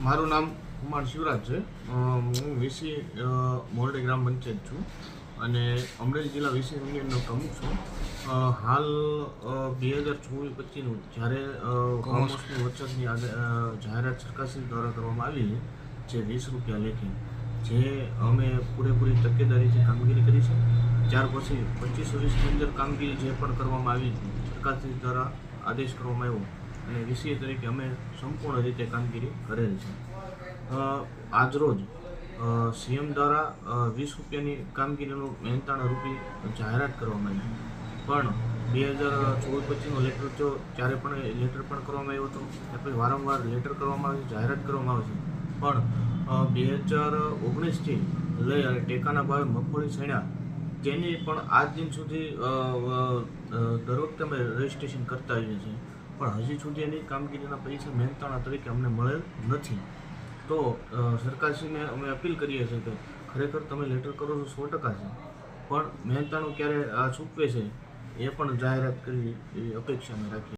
મારું નામ કુમાર શિવરાજ છે. હું વીસી મોરડે ગ્રામ પંચાયત છું અને અમરેલી જિલ્લા વીસી યુનિયનનો પ્રમુખ છું. હાલ બે હજાર ચોવીસ પચીસનું જ્યારે કોમર્સની વચનની જાહેરાત સરકારશ્રી દ્વારા કરવામાં આવી છે જે વીસ રૂપિયા લેખે જે અમે પૂરેપૂરી તકેદારીથી કામગીરી કરી છે. ત્યાર પછી પચીસ વીસની અંદર કામગીરી જે પણ કરવામાં આવી સરકારશ્રી દ્વારા આદેશ કરવામાં આવ્યો. અને વીસીએ તરીકે અમે સંપૂર્ણ રીતે કામગીરી કરેલ છે. આજરોજ સીએમ દ્વારા વીસ રૂપિયાની કામગીરીનું મહેનતાણા રૂપી જાહેરાત કરવામાં આવી. પણ બે હજાર ચૌદ પચીસનો લેટર જો ત્યારે પણ લેટર પણ કરવામાં આવ્યો હતો, કે પછી વારંવાર લેટર કરવામાં આવે છે, જાહેરાત કરવામાં આવે છે. પણ બે હજાર ઓગણીસથી લઈ અને ટેકાના ભાવે મગફળી સણ્યા તેની પણ આજ દિન સુધી દર વખતે અમે રજીસ્ટ્રેશન કરતા આવીએ છીએ. પણ હજી સુધી એની કામગીરીના પૈસા મહેનતાણા તરીકે અમને મળેલ નથી. તો સરકારશ્રીને અમે અપીલ કરીએ છીએ કે ખરેખર તમે લેટર કરો છો સો ટકા છે પણ મહેનતાણું ક્યારે આ ચૂકવે છે એ પણ જાહેરાત કરી એવી અપેક્ષા અમે રાખીએ.